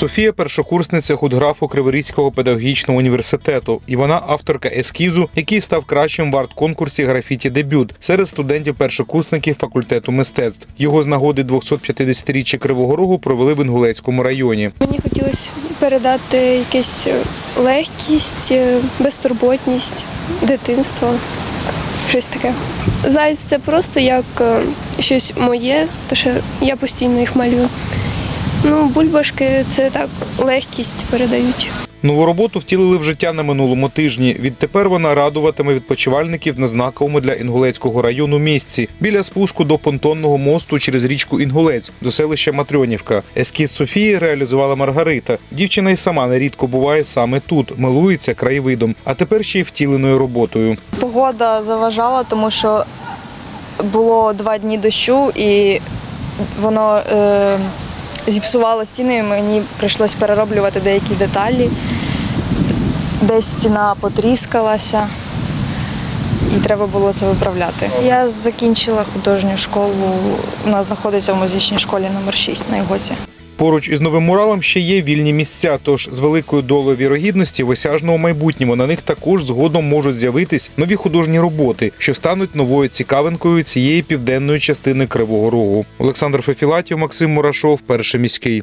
Софія першокурсниця худграфу Криворізького педагогічного університету, і вона авторка ескізу, який став кращим в арт-конкурсі графіті дебют серед студентів-першокурсників факультету мистецтв. Його з нагоди 250-річчя Кривого Рогу провели в Інгулецькому районі. Мені хотілося передати якусь легкість, е, безтурботність, дитинство, щось таке. Заяць це просто як е, щось моє, тому що я постійно їх малюю. Ну, бульбашки це так легкість передають. Нову роботу втілили в життя на минулому тижні. Відтепер вона радуватиме відпочивальників на знаковому для Інгулецького району місці біля спуску до понтонного мосту через річку Інгулець до селища Матрьонівка. Ескіз Софії реалізувала Маргарита. Дівчина й сама нерідко буває саме тут, милується краєвидом, а тепер ще й втіленою роботою. Погода заважала, тому що було два дні дощу і воно е, зіпсувало стіни, мені прийшлось перероблювати деякі деталі. Десь стіна потріскалася, і треба було це виправляти. Я закінчила художню школу. Вона знаходиться в музичній школі номер 6 на Ігоці. Поруч із новим муралом ще є вільні місця. Тож з великою долею вірогідності в осяжному майбутньому на них також згодом можуть з'явитись нові художні роботи, що стануть новою цікавинкою цієї південної частини Кривого Рогу. Олександр Фефілатів, Максим Мурашов, перший міський.